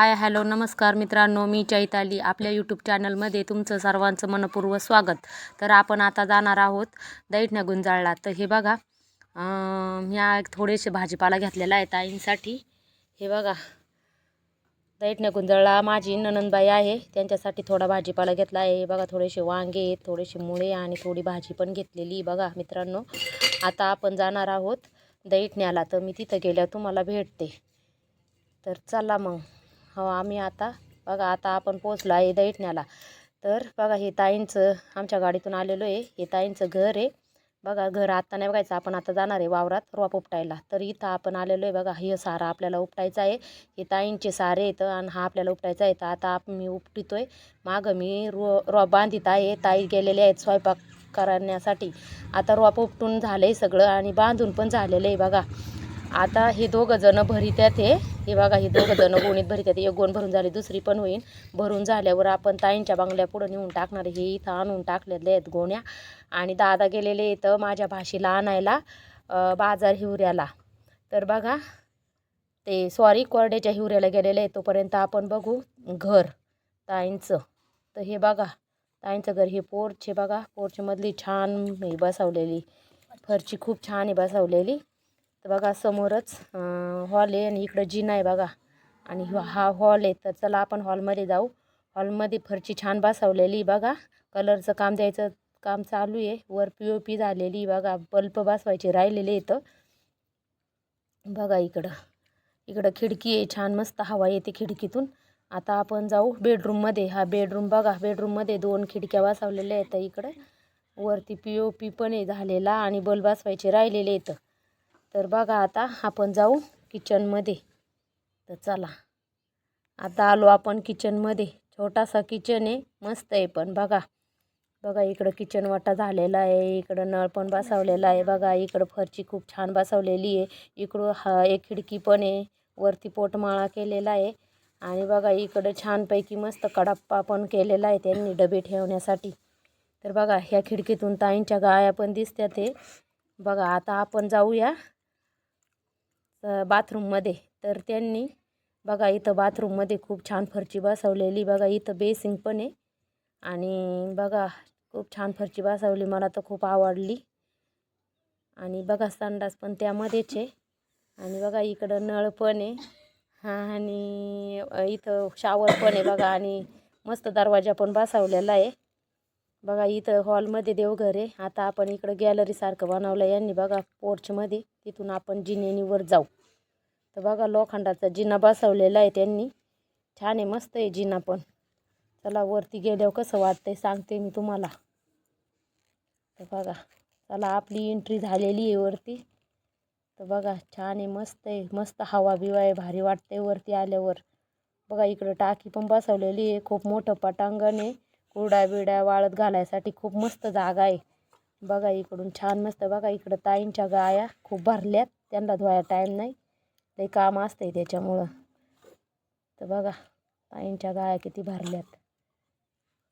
Hi hello नमस्कार मित्रांनो मी चैताली. आपल्या यूट्यूब चॅनलमध्ये तुमचं सर्वांचं मनपूर्व स्वागत. तर आपण आता जाणार आहोत दैठण्या गुंजाळला. तर हे बघा ह्या एक थोडेसे भाजीपाला घेतलेला आहे ताईंसाठी. हे बघा दैठण्या गुंजाळला माझी ननंदबाई आहे. त्यांच्यासाठी थोडा भाजीपाला घेतला आहे. हे बघा थोडेसे वांगे थोडेसे मुळे आणि थोडी भाजी पण घेतलेली बघा मित्रांनो. आता आपण जाणार आहोत दैठण्याला. तर मी तिथं गेल्यावर तुम्हाला भेटते. तर चला मग. हो आम्ही आता बघा आता आपण पोचलो आहे दैठण्याला तर बघा हे ताईंचं आमच्या गाडीतून आलेलो आहे. हे ताईंचं घर आहे. बघा घर आता नाही बघायचं. आपण आता जाणार आहे वावरात रोप उपटायला. तर इथं आपण आलेलो आहे. बघा हे सारा आपल्याला उपटायचं आहे. हे ताईंचे सारे येतं आणि हा आपल्याला उपटायचा आहे. तर आता मी उपटितो आहे मागं मी रो रोप बांधित आहे. ताई गेलेले आहेत स्वयंपाक करण्यासाठी. आता रोप उपटून झालं आहे सगळं आणि बांधून पण झालेलं आहे बघा. आता हे दोघं जणं भरित्यात हे. हे बघा हे दोघं जण गोणीत भरित्यात. एक गोण भरून झाली दुसरी पण होईल भरून झाल्यावर आपण ताईंच्या बंगल्या पुढं नेऊन टाकणार हे इथं आणून टाकलेले आहेत गोण्या. आणि दादा गेलेले इथं माझ्या भाषेला आणायला बाजार हिवऱ्याला. तर बघा ते सॉरी कोरड्याच्या हिवऱ्याला गेलेले आहे तोपर्यंत आपण बघू घर ताईंचं. तर हे बघा ताईंचं घर हे पोर्च आहे बघा. पोर्चमधली छान हे बसवलेली. फरची खूप छान आहे बसवलेली. तर बघा समोरच हॉल आहे आणि इकडं जिना आहे बघा. आणि हा हॉल आहे. तर चला आपण हॉलमध्ये जाऊ. हॉलमध्ये फरची छान बसवलेली बघा. कलरचं काम द्यायचं काम चालू आहे. वर पी ओ पी झालेली बघा. बल्ब बसवायचे राहिलेले इथं बघा इकडं. इकडं खिडकी आहे. छान मस्त हवा येते खिडकीतून. आता आपण जाऊ बेडरूममध्ये हा बेडरूम बघा. बेडरूममध्ये दोन खिडक्या बसवलेल्या आहेत इकडं. वरती पी ओ पी पण आहे झालेला आणि बल्ब बसवायचे राहिलेले इथं तर बघा आता आपण जाऊ किचनमध्ये. तर चला. आता आलो आपण किचनमध्ये. छोटासा किचन आहे. मस्त आहे पण बघा. बघा इकडं किचन वाटा झालेला आहे. इकडं नळ पण बसवलेला आहे. बघा इकडं फरची खूप छान बसवलेली आहे. इकडं हा एक खिडकी पण आहे. वरती पोटमाळा केलेला आहे. आणि बघा इकडं छानपैकी मस्त कडाप्पा पण केलेला आहे त्यांनी डबे ठेवण्यासाठी. तर बघा ह्या खिडकीतून ताईंच्या गाया पण दिसत्या ते बघा आता आपण जाऊया. बाथरूममध्ये तर त्यांनी बघा इथं बाथरूममध्ये खूप छान फरची बसवलेली. बघा इथं बेसिंग पण आहे. आणि बघा खूप छान फरची बसवली. मला तर खूप आवडली. आणि बघा संडास पण त्यामध्येच आहे. आणि बघा इकडं नळ पण आहे. हां आणि इथं शावर पण आहे. बघा आणि मस्त दरवाजा पण बसवलेला आहे. बघा इथं हॉलमध्ये देवघर आहे. आता आपण इकडं गॅलरीसारखं बनवलं यांनी बघा पोर्चमध्ये तिथून आपण जिनेनी वर जाऊ. तर बघा लोखंडाचा जिना बसवलेला आहे त्यांनी. छान आहे मस्त आहे जिना पण. चला वरती गेल्यावर कसं वाटतंय सांगते मी तुम्हाला. तर बघा चला आपली एंट्री झालेली आहे वरती. तर बघा छान आहे मस्त आहे. मस्त हवा बिवा आहे भारी वाटते वरती आल्यावर. बघा इकडं टाकी पण बसवलेली आहे. खूप मोठं पटांगण आहे. कुरड्या बिड्या वाळत घालायसाठी खूप मस्त जागा आहे. बघा इकडून छान मस्त बघा इकडं ताईंच्या गाया खूप भरल्यात. त्यांना धुवायला टाईम नाही. ते काम असतं आहे त्याच्यामुळं. तर बघा ताईंच्या गाया किती भरल्यात.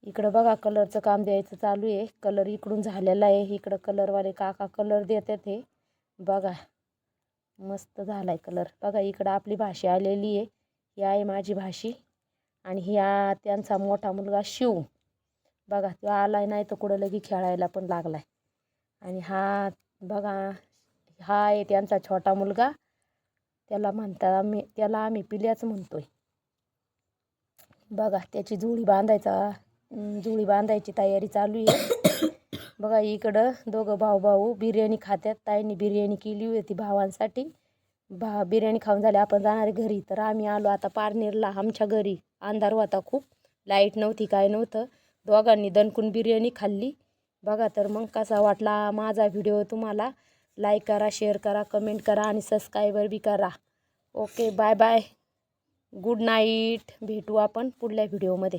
इकडं बघा कलरचं काम द्यायचं चालू आहे. कलर इकडून झालेला आहे. इकडं कलरवाले काका कलर देतात हे. बघा मस्त झाला आहे कलर. बघा इकडं आपली भाषा आलेली आहे. ही आहे माझी भाषी. आणि ह्या त्यांचा मोठा मुलगा शिव. बघा तो आला नाही तर कुठं लगी खेळायला पण लागलाय. आणि हा बघा हा आहे त्यांचा छोटा मुलगा. त्याला म्हणतात आम्ही त्याला आम्ही पिल्याच म्हणतोय. बघा त्याची जुळी बांधायचा जुळी बांधायची तयारी चालू आहे. बघा इकडं दोघं भाऊ भाऊ बिर्याणी खात्यात. ताईंनी बिर्याणी केली होती भावांसाठी. भा बिर्याणी खाऊन झाली. आपण जाणार घरी. तर आम्ही आलो. आता पारनेरला आमच्या घरी. अंधार होता खूप. लाइट नव्हती काय नव्हतं. दोघांनी दणकून बिर्याणी खाल्ली. बघा तर मग कसा वाटला माझा व्हिडिओ तुम्हाला. लाईक करा शेअर करा कमेंट करा आणि सबस्क्रायबर बी करा. Okay bye bye good night भेटू आपण पुढल्या व्हिडिओमध्ये